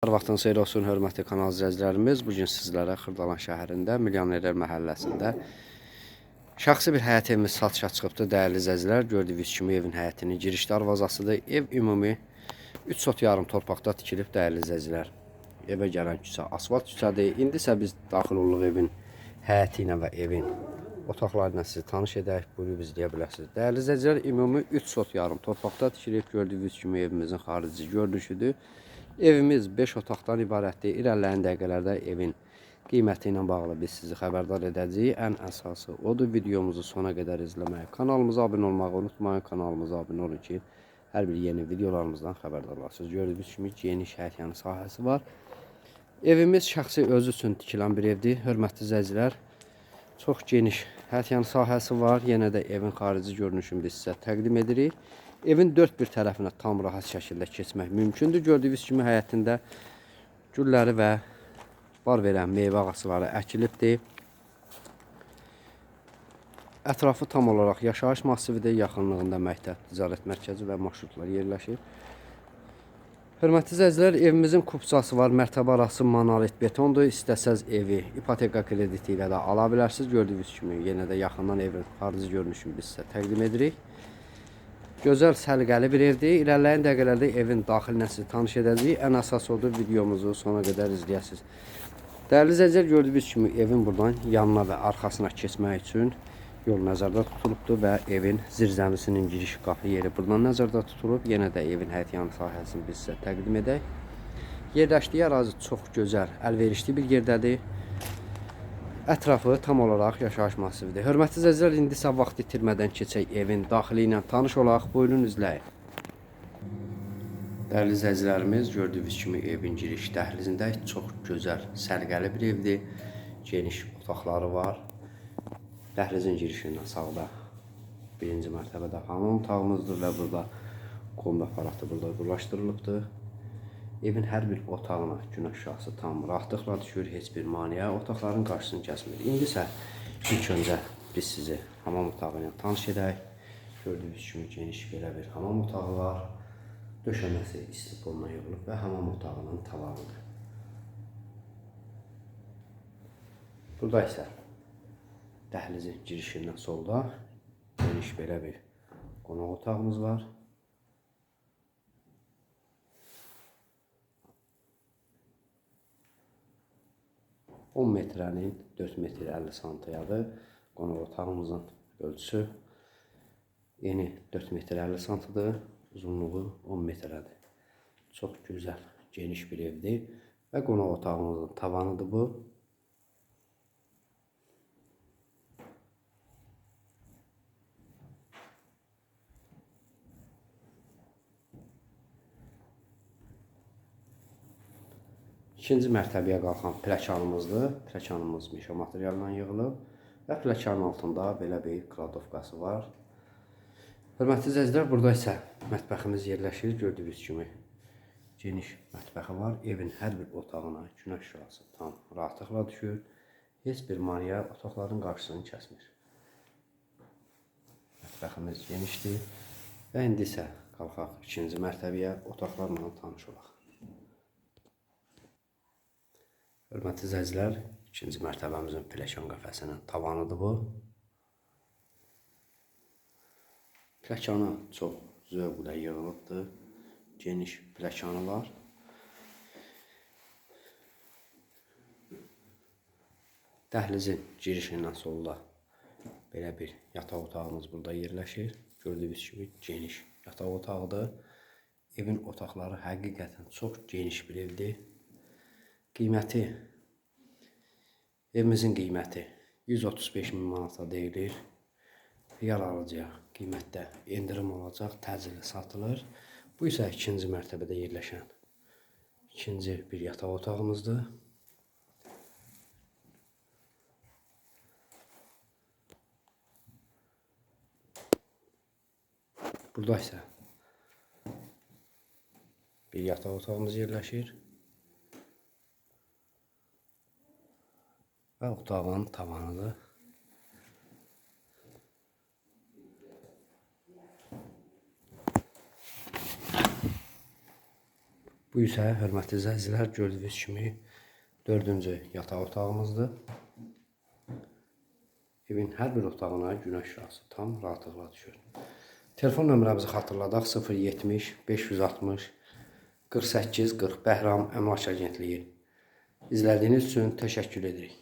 Hər vaxtınız xeyir olsun, hörmətli kanal izləyicilərimiz. Bu gün sizlərə Xırdalan şəhərində, Milyonerlər məhəlləsində şəxsi bir həyət evimiz satışa çıxıbdır. Dəyərli izləyicilər, gördüyünüz kimi evin həyətinin giriş darvazasıdır. Ev ümumi 3 sot yarım torpaqda tikilib, dəyərli izləyicilər. Evə gələn küçə asfalt küçədir. İndi isə biz daxil oluq evin həyəti ilə və evin otaqları ilə sizi tanış edək. Buyurub izləyə bilərsiniz. Dəyərli izləyicilər, ümumi 3 sot yarım torpaqda tikilib, gördüyünüz kimi evimizin xarici görünüşüdür. Evimiz 5 otaqdan ibarətdir. İrəliləyən dəqiqələrdə evin qiyməti ilə bağlı biz sizi xəbərdar edəcəyik. Ən əsası odur videomuzu sona qədər izləməyi, kanalımıza abunə olmağı unutmayın. Kanalımıza abunə olun ki, hər bir yeni videolarımızdan xəbərdar olasınız. Gördüyünüz kimi geniş həyətyanı sahəsi var. Evimiz şəxsi özü üçün tikilən bir evdir. Hörmətli izləyicilər, çox geniş həyətyanı sahəsi var. Yenə də evin xarici görünüşünü biz sizə təqdim edirik. Evin dörd bir tərəfinə tam rahat şəkildə keçmək mümkündür. Gördüyünüz kimi həyətində gülləri və bar verən meyvə ağacları əkilibdir. Ətrafı tam olaraq yaşayış massividir. Yaxınlığında məktəb, ticarət mərkəzi və marşrutlar yerləşir. Hörmətli izləyicilər, evimizin kupçası var. Mərtəbə arası monolit betondur. İstəsəz evi ipoteka krediti ilə də ala bilərsiniz. Gördüyünüz kimi yenə də yaxından evin xarici görünüşünü biz sizə təqdim edirik. Gözəl, səliqəli bir evdir. İlerleyen dəqiqələrdə evin daxilinə sizi tanış edəcəyik. Ən əsas odur videomuzu sona qədər izləyəsiniz. Dəyərli izləyicilər, gördüyünüz kimi evin buradan yanına və arxasına keçmək üçün yol nəzərdə tutulubdur və evin zirzəmisinin giriş qapı yeri buradan nəzərdə tutulub. Yenə də evin həyətyanı sahəsini biz sizə təqdim edək. Yerləşdiyi ərazi çox gözəl, əlverişli bir yerdədir. Ətrafı tam olaraq yaşayış massividir. Hörmətli izləyicilər, indi isə vaxt itirmədən keçək evin daxili ilə tanış olaq. Buyurun izləyin. Dəyərli izləyicilərimiz, gördüyünüz kimi evin giriş dəhlizində çox gözəl, səliqəli bir evdir. Geniş otaqları var. Dəhlizin girişindən sağda birinci mərtəbədə hamam otağımızdır və burada kombi aparatı burada qurlaşdırılıbdır. Evin hər bir otağına günəş şahsı tam rahatlıqla düşür, heç bir maneə otaqların qarşısını kəsmir. İndi isə ilk öncə biz sizi hamam otağı ilə tanış edək. Gördüyünüz kimi geniş belə bir hamam otağı var. Döşəməsi istiponla yığılıb və hamam otağının tavanıdır. Burada isə dəhlizin girişindən solda geniş belə bir qonaq otağımız var. 10 metrənin 4 metr 50 santiyadır. Qonaq otağımızın ölçüsü eni 4 metr 50 santidir, uzunluğu 10 metrədir. Çox gözəl, geniş bir evdir və qonaq otağımızın tavanıdır bu. İkinci mərtəbəyə qalxan pləkanımızdır. Pləkanımız meşə materialından yığılıb və pləkanın altında belə bir kladovkası var. Hörmətli izləyicilər, burada isə mətbəximiz yerləşir. Gördüyünüz kimi geniş mətbəxi var. Evin hər bir otağına günəş şüası tam rahatlıqla düşür. Heç bir maneə otaqların qarşısını kəsmir. Mətbəximiz genişdir və indi isə qalxaq ikinci mərtəbəyə otaqlarla tanış olaq. Hörmətli izləyicilər, ikinci mərtəbəmizin pilləkən qəfəsinin tavanıdır bu. Pilləkana çox zövqlə yığılıbdır. Geniş pilləkəni var. Dəhlizin girişindən solda belə bir yataq otağımız burada yerləşir. Gördüyünüz kimi geniş yataq otağıdır. Evin otaqları həqiqətən çox geniş bir evdir. Qiyməti evimizin qiyməti 135 min manata deyilir. Yer alıcıya qiymətdə endirim olacaq, təcili satılır. Bu isə ikinci mərtəbədə yerləşən ikinci bir yataq otağımızdır. Burada isə bir yataq otağımız yerləşir. Ve otağın tavanıdır. Bu isə hörmətli izləyicilər gördüyünüz kimi dördüncü yataq otağımızdır. Evin hər bir otağına günəş şüası tam rahatlıqla düşür. Telefon nömrəmizi xatırladaq 070 560 48 40 Bəhram Əmlak Agentliyi. İzlədiyiniz üçün təşəkkür edirik.